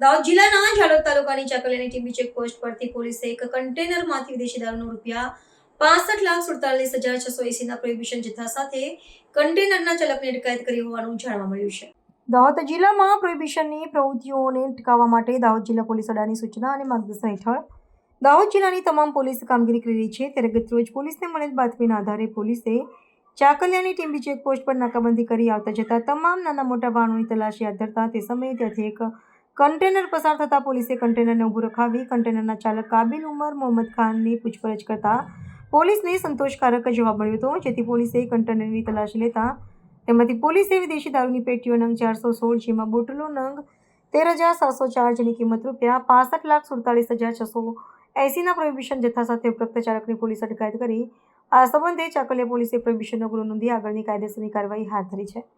દાહોદ જિલ્લાના ઝાલોદ તાલુકાની ચાકલિયાની TB checkpost પરથી પોલીસે એક કન્ટેનરમાંથી વિદેશી દારૂનો રૂપિયા પાસઠ લાખ સુડતાલીસ હજાર છસો એસીના પ્રોહિબિશન જથ્થા સાથે કન્ટેનરના ચાલકને અટકાયત કરી હોવાનું જાણવા મળ્યું છે. દાહોદ જિલ્લામાં પ્રોહિબિશનની પ્રવૃત્તિઓને અટકાવવા માટે દાહોદ જિલ્લા પોલીસ વડાની સૂચના અને માર્ગદર્શન હેઠળ દાહોદ જિલ્લાની તમામ પોલીસ કામગીરી કરી રહી છે. ત્યારે ગતરોજ પોલીસને મળેલ બાતમીના આધારે પોલીસે ચાકલિયાની ટીમ્બી ચેકપોસ્ટ પર નાકાબંધી કરી આવતા જતા તમામ નાના મોટા વાહનોની તલાશી હાથ ધરતા તે સમયે ત્યાંથી એક કન્ટેનર પસાર થતાં પોલીસે કન્ટેનરને ઊભું રખાવી કન્ટેનરના ચાલક કાબિલ ઉમર મોહમ્મદ ખાનની પૂછપરછ કરતા પોલીસને સંતોષકારક જવાબ મળ્યો હતો, જેથી પોલીસે કન્ટેનરની તલાશી લેતા તેમાંથી પોલીસે વિદેશી દારૂની પેટીઓ નંગ ચારસો સોળ, જેમાં બોટલો નંગ તેર હજાર સાતસો ચાર જેની કિંમત રૂપિયા પાસઠ લાખ સુડતાલીસ હજાર છસો એંસીના પ્રોહિબિશન જથ્થા સાથે ઉપરોક્ત ચાલકની પોલીસ અટકાયત કરી. આ સંબંધે ચાકલિયા પોલીસે પ્રોહિબિશનનો ગુનો નોંધી આગળની કાયદેસરની કાર્યવાહી હાથ ધરી છે.